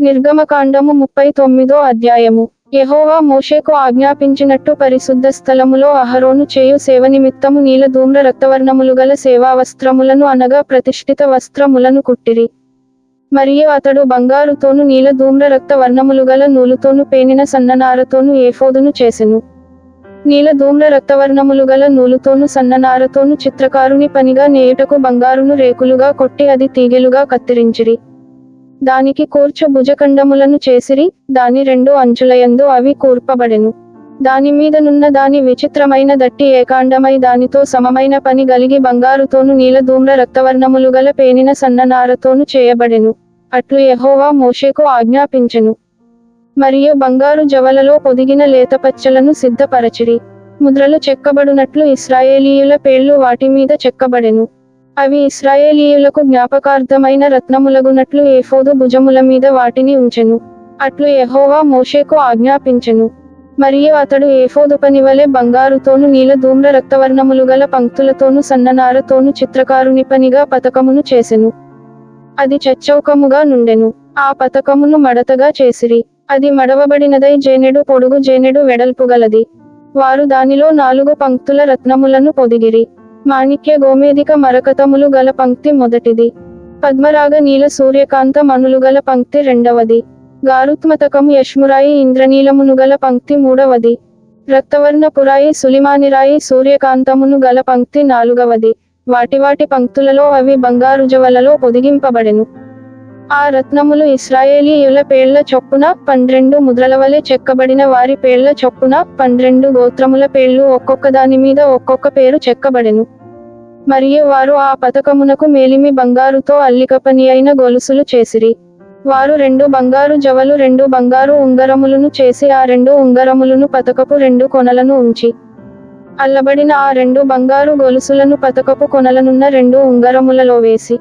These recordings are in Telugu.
నిర్గమకాండము ముప్పై తొమ్మిదో అధ్యాయము. యహోవా మోషేకు ఆజ్ఞాపించినట్టు పరిశుద్ధ స్థలములో అహరోను చేయు సేవ నిమిత్తము నీల ధూమ్ర రక్తవర్ణములు గల సేవా వస్త్రములను అనగా ప్రతిష్ఠిత వస్త్రములను కుట్టిరి. మరియు అతడు బంగారుతోను నీల ధూమ్ర రక్త వర్ణములు గల నూలుతోను పేనిన సన్ననారతోను ఏఫోదును చేసెను. నీల ధూమ్ర రక్తవర్ణములు గల నూలుతోను సన్ననారతోను చిత్రకారుని పనిగా నేయుటకు బంగారును రేకులుగా కొట్టి అది తీగెలుగా కత్తిరించిరి. దానికి కూర్చు భుజఖండములను చేసిరి దాని రెండు అంచులయందు అవి కూర్పబడెను. దాని మీదనున్న దాని విచిత్రమైన దట్టి ఏకాండమై దానితో సమమైన పని గలిగి బంగారుతోను నీలధూమ్ర రక్తవర్ణములు గల పేనిన సన్ననారతోను చేయబడెను. అట్లు ఎహోవా మోషేకు ఆజ్ఞాపించెను. మరియు బంగారు జవలలో పొదిగిన లేతపచ్చలను సిద్ధపరచిరి. ముద్రలు చెక్కబడునట్లు ఇస్రాయేలీయుల పేర్లు వాటి మీద చెక్కబడెను. అవి ఇస్రాయేలీయులకు జ్ఞాపకార్థమైన రత్నములగునట్లు ఏఫోదు భుజముల మీద వాటిని ఉంచెను. అట్లు ఎహోవా మోషేకు ఆజ్ఞాపించెను. మరియు అతడు ఏఫోదు పని వలె బంగారుతోను నీల ధూమ్ర రక్తవర్ణములు గల పంక్తులతోను సన్ననారతోను చిత్రకారుని పనిగా పతకమును చేసెను. అది చచ్చౌకముగా నుండెను. ఆ పతకమును మడతగా చేసిరి. అది మడవబడినదై జేనెడు పొడుగు జేనెడు వెడల్పు గలది వారు దానిలో నాలుగు పంక్తుల రత్నములను పొదిగిరి. మాణిక్య గోమేదిక మరకతములు గల పంక్తి మొదటిది. పద్మరాగ నీల సూర్యకాంత మనులు గల పంక్తి రెండవది. గారుత్మతకము యష్మురాయి ఇంద్రనీలమును గల పంక్తి మూడవది. రక్తవర్ణ పురాయి సులిమానిరాయి సూర్యకాంతమును గల పంక్తి నాలుగవది. వాటి వాటి పంక్తులలో అవి బంగారుజవలలో పొదిగింపబడెను. ఆ రత్నములు ఇస్రాయేలీయుల పేళ్ళ చొప్పున పన్నెండు ముద్రల వలె చెక్కబడిన వారి పేళ్ళ చొప్పున పన్నెండు గోత్రముల పేర్లు ఒక్కొక్క దాని మీద ఒక్కొక్క పేరు చెక్కబడెను. మరియు వారు ఆ పతకమునకు మేలిమి బంగారుతో అల్లికపని అయిన గొలుసులు చేసిరి. వారు రెండు బంగారు జవలు రెండు బంగారు ఉంగరములను చేసి ఆ రెండు ఉంగరములను పతకపు రెండు కొనలను ఉంచి. అల్లబడిన ఆ రెండు బంగారు గొలుసులను పతకపు కొనలనున్న రెండు ఉంగరములలో వేసి.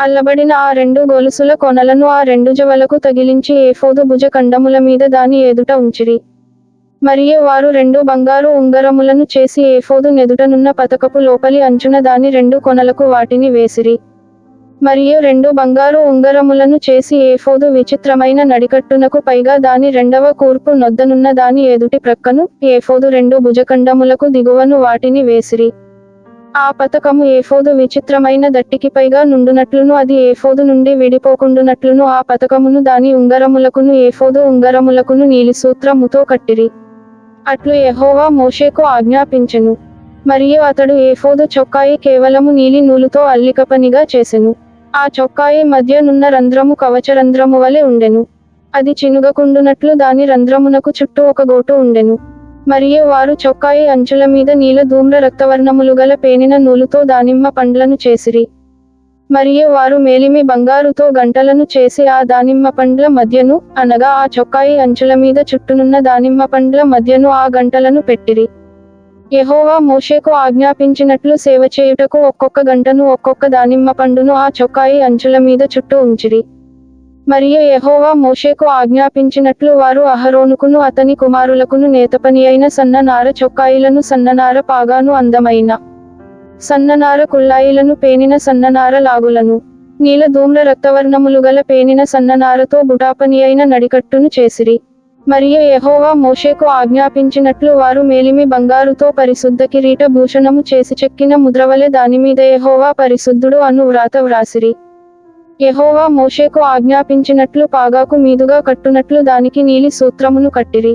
అల్లబడిన ఆ రెండు గొలుసుల కొనలను ఆ రెండు జవలకు తగిలించి ఏఫోదు భుజ కండముల మీద దాని ఎదుట ఉంచిరి. మరియు వారు రెండు బంగారు ఉంగరములను చేసి ఏఫోదు నెదుటనున్న పతకపు లోపలి అంచున దాని రెండు కొనలకు వాటిని వేసిరి. మరియు రెండు బంగారు ఉంగరములను చేసి ఏఫోదు విచిత్రమైన నడికట్టునకు పైగా దాని రెండవ కూర్పు నొద్దనున్న దాని ఎదుటి ప్రక్కను ఏఫోదు రెండు భుజఖండములకు దిగువను వాటిని వేసిరి. ఆ పథకము ఏఫోదు విచిత్రమైన దట్టికి పైగా నుండునట్లును అది ఏఫోదు నుండి విడిపోకుండునట్లును. ఆ పథకమును దాని ఉంగరములకును ఏఫోదు ఉంగరములకును నీలి సూత్రముతో కట్టిరి. అట్లు ఎహోవా మోషేకు ఆజ్ఞాపించెను. మరియు అతడు ఏఫోదు చొక్కాయి కేవలము నీలి నూలుతో అల్లికపనిగా చేసెను. ఆ చొక్కాయి మధ్య నున్న రంధ్రము కవచరంధ్రము వలె ఉండెను. అది చినుగకుండునట్లు దాని రంధ్రమునకు చుట్టూ ఒక గోటు ఉండెను. మరియు వారు చొక్కాయి అంచుల మీద నీల ధూమ్ర రక్తవర్ణములు గల పేనిన నూలుతో దానిమ్మ పండ్లను చేసిరి. మరియు వారు మేలిమి బంగారుతో గంటలను చేసి ఆ దానిమ్మ పండ్ల మధ్యను అనగా ఆ చొక్కాయి అంచుల మీద చుట్టునున్న దానిమ్మ పండ్ల మధ్యను ఆ గంటలను పెట్టిరి. యహోవా మోషేకు ఆజ్ఞాపించినట్లు సేవ చేయుటకు ఒక్కొక్క గంటను ఒక్కొక్క దానిమ్మ పండును ఆ చొక్కాయి అంచుల మీద చుట్టూ ఉంచిరి. మరియు యహోవా మోషేకు ఆజ్ఞాపించినట్లు వారు అహరోనుకును అతని కుమారులకును నేతపని అయిన సన్ననార చొక్కాయిలను సన్ననార పాగాను అందమైన సన్ననార కుళ్ళాయిలను పేనిన సన్ననార లాగులను నీల ధూమ్ర రక్తవర్ణములు గల పేనిన సన్ననారతో బుటాపని అయిన నడికట్టును చేసిరి. మరియు యహోవా మోషేకు ఆజ్ఞాపించినట్లు వారు మేలిమి బంగారుతో పరిశుద్ధ కిరీట భూషణము చేసి చెక్కిన ముద్రవలె దానిమీద యహోవా పరిశుద్ధుడు అను వ్రాత వ్రాసిరి. యహోవా మోషేకు ఆజ్ఞాపించినట్లు పాగాకు మీదుగా కట్టునట్లు దానికి నీలి సూత్రమును కట్టిరి.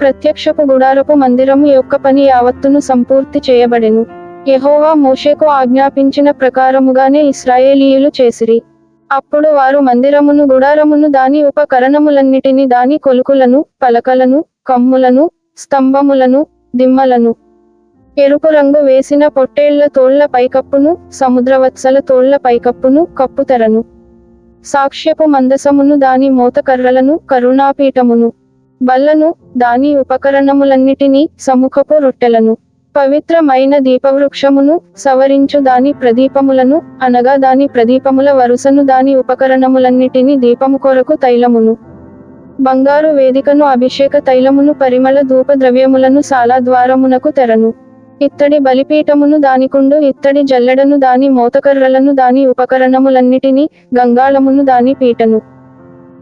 ప్రత్యక్షపు గుడారపు మందిరము యొక్క పని యావత్తును సంపూర్తి చేయబడెను. యహోవా మోషేకు ఆజ్ఞాపించిన ప్రకారముగానే ఇస్రాయేలీయులు చేసిరి. అప్పుడు వారు మందిరమును గుడారమును దాని ఉపకరణములన్నిటిని దాని కొలుకులను పలకలను కమ్ములను స్తంభములను దిమ్మలను ఎరుపు రంగు వేసిన పొట్టేళ్ళ తోళ్ళ పైకప్పును సముద్రవత్సల తోళ్ళ పైకప్పును కప్పుతెరను. సాక్ష్యపు మందసమును దాని మోతకర్రలను కరుణాపీఠమును బల్లను దాని ఉపకరణములన్నిటినీ సముఖపు రొట్టెలను పవిత్రమైన దీపవృక్షమును సవరించు దాని ప్రదీపములను అనగా దాని ప్రదీపముల వరుసను దాని ఉపకరణములన్నిటిని దీపము కొరకు తైలమును బంగారు వేదికను అభిషేక తైలమును పరిమళ ధూప ద్రవ్యములను సాలా ద్వారమునకు తెరను. ఇత్తడి బలిపీఠమును దానికుండు ఇత్తడి జల్లెడను దాని మోతకర్రలను దాని ఉపకరణములన్నిటినీ గంగాళమును దాని పీటను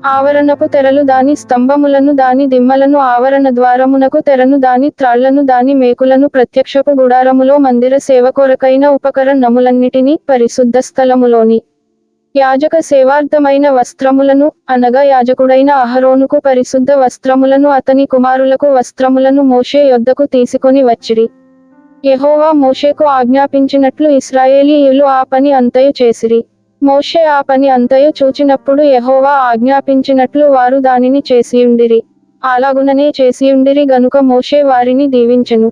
ఆవరణపు తెరలు దాని స్తంభములను దాని దిమ్మలను ఆవరణ ద్వారమునకు తెరను దాని త్రాళ్ళను దాని మేకులను ప్రత్యక్షపు గుడారములో మందిర సేవ కొరకైన ఉపకరణములన్నిటినీ పరిశుద్ధ స్థలములోని యాజక సేవార్థమైన వస్త్రములను అనగా యాజకుడైన అహరోనుకు పరిశుద్ధ వస్త్రములను అతని కుమారులకు వస్త్రములను మోషే యొద్దకు తీసుకొని వచ్చిరి. యహోవా మోషేకు ఆజ్ఞాపించినట్లు ఇస్రాయేలీయులు ఆ పని అంతయు చేసిరి. మోషే ఆ పని అంతయు చూచినప్పుడు యహోవా ఆజ్ఞాపించినట్లు వారు దానిని చేసియుండిరి. అలాగుననే చేసియుండిరి గనుక మోషే వారిని దీవించెను.